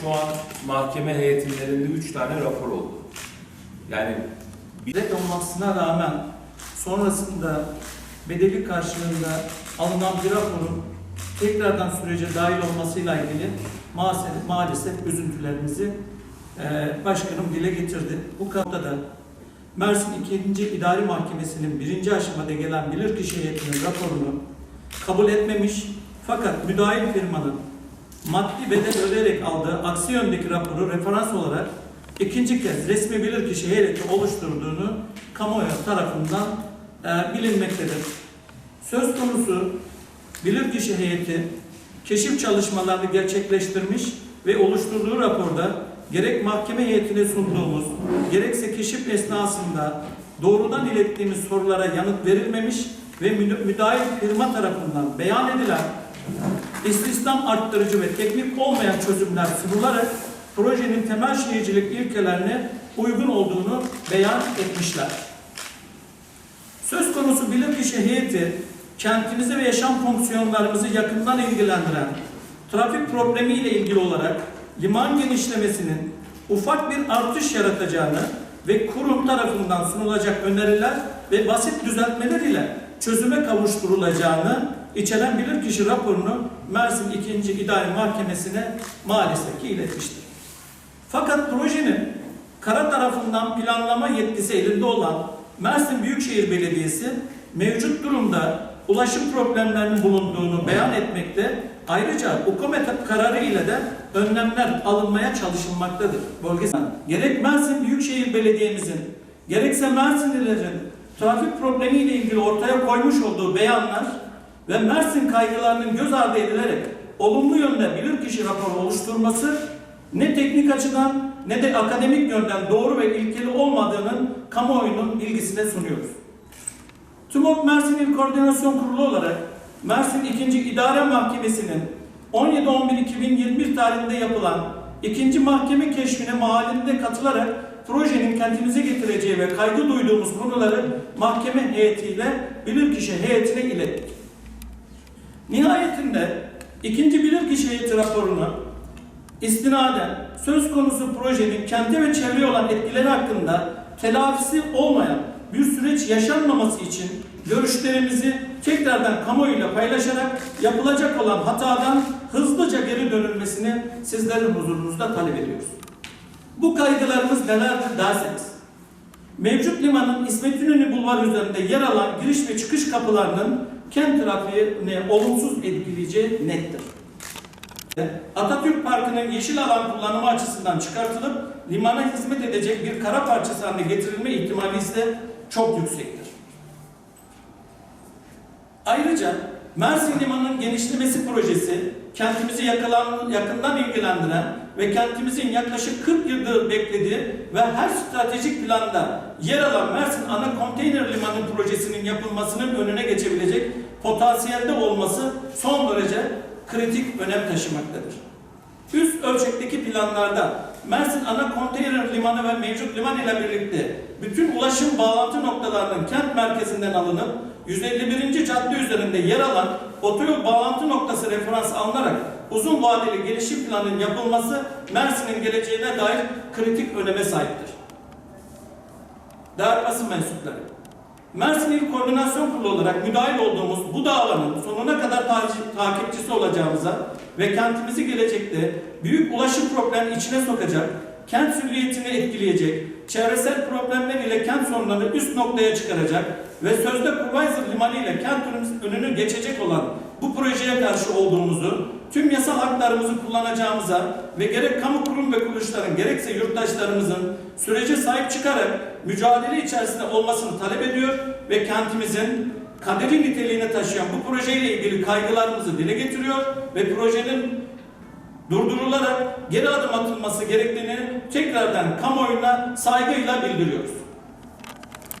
şu an mahkeme heyetlerinde üç tane rapor oldu. Yani Bilet olmasına rağmen sonrasında bedeli karşılığında alınan bir raporun tekrardan sürece dahil olmasıyla ilgili maalesef, maalesef üzüntülerimizi e, başkanım dile getirdi. Bu konuda da Mersin 2. İdari Mahkemesi'nin birinci aşamada gelen bilirkişi heyetinin raporunu kabul etmemiş fakat müdahil firmanın maddi bedel ödeyerek aldığı aksi yöndeki raporu referans olarak ikinci kez resmi bilirkişi heyeti oluşturduğunu kamuoyu tarafından e, bilinmektedir. Söz konusu bilirkişi heyeti keşif çalışmalarını gerçekleştirmiş ve oluşturduğu raporda gerek mahkeme heyetine sunduğumuz gerekse keşif esnasında doğrudan ilettiğimiz sorulara yanıt verilmemiş ve müd- müdahil firma tarafından beyan edilen istihdam arttırıcı ve teknik olmayan çözümler sunularak projenin temel şehircilik ilkelerine uygun olduğunu beyan etmişler. Söz konusu bilirkişi heyeti kentimizi ve yaşam fonksiyonlarımızı yakından ilgilendiren trafik problemi ile ilgili olarak liman genişlemesinin ufak bir artış yaratacağını ve kurum tarafından sunulacak öneriler ve basit düzeltmeler ile çözüme kavuşturulacağını içeren bilirkişi raporunu Mersin 2. İdari Mahkemesi'ne maalesef ki iletmiştir. Fakat projenin kara tarafından planlama yetkisi elinde olan Mersin Büyükşehir Belediyesi mevcut durumda ulaşım problemlerinin bulunduğunu beyan etmekte. Ayrıca hükümet kararı ile de önlemler alınmaya çalışılmaktadır. Bölgesel. Gerek Mersin Büyükşehir Belediye'mizin gerekse Mersinlilerin trafik problemi ile ilgili ortaya koymuş olduğu beyanlar ve Mersin kaygılarının göz ardı edilerek olumlu yönde bilirkişi raporu oluşturması ne teknik açıdan ne de akademik yönden doğru ve ilkeli olmadığının kamuoyunun bilgisine sunuyoruz. TÜMOP Mersin İl Koordinasyon Kurulu olarak Mersin 2. İdare Mahkemesi'nin 17-11-2021 tarihinde yapılan ikinci mahkeme keşfine mahallinde katılarak projenin kentimize getireceği ve kaygı duyduğumuz konuları mahkeme heyetiyle bilirkişi heyetine ilettik. Nihayetinde ikinci bilirkişi heyeti raporunu istinaden söz konusu projenin kente ve çevreye olan etkileri hakkında telafisi olmayan bir süreç yaşanmaması için görüşlerimizi tekrardan kamuoyuyla paylaşarak yapılacak olan hatadan hızlıca geri dönülmesini sizlerin huzurunuzda talep ediyoruz. Bu kaygılarımız nelerdir derseniz, mevcut limanın İsmet İnönü Bulvarı üzerinde yer alan giriş ve çıkış kapılarının kent trafiğine olumsuz etkileyeceği nettir. Atatürk Parkı'nın yeşil alan kullanımı açısından çıkartılıp limana hizmet edecek bir kara parçası haline getirilme ihtimali ise çok yüksektir. Ayrıca Mersin Limanı'nın genişlemesi projesi kentimizi yakalan, yakından ilgilendiren ve kentimizin yaklaşık 40 yıldır beklediği ve her stratejik planda yer alan Mersin ana konteyner limanı projesinin yapılmasının önüne geçebilecek potansiyelde olması son derece kritik önem taşımaktadır. Üst ölçekteki planlarda Mersin ana konteyner limanı ve mevcut liman ile birlikte bütün ulaşım bağlantı noktalarının kent merkezinden alınıp 151. cadde üzerinde yer alan otoyol bağlantı noktası referans alınarak uzun vadeli gelişim planının yapılması Mersin'in geleceğine dair kritik öneme sahiptir. Değerli basın mensupları, Mersin İl Koordinasyon Kurulu olarak müdahil olduğumuz bu davanın sonuna kadar takipçisi olacağımıza ve kentimizi gelecekte büyük ulaşım probleminin içine sokacak, kent sürriyetini etkileyecek, çevresel problemler ile kent sorunlarını üst noktaya çıkaracak ve sözde Purvayzır Limanı ile kent önünü geçecek olan bu projeye karşı olduğumuzu, tüm yasal haklarımızı kullanacağımıza ve gerek kamu kurum ve kuruluşların gerekse yurttaşlarımızın sürece sahip çıkarak mücadele içerisinde olmasını talep ediyor ve kentimizin kaderi niteliğine taşıyan bu projeyle ilgili kaygılarımızı dile getiriyor ve projenin durdurularak geri adım atılması gerektiğini tekrardan kamuoyuna saygıyla bildiriyoruz.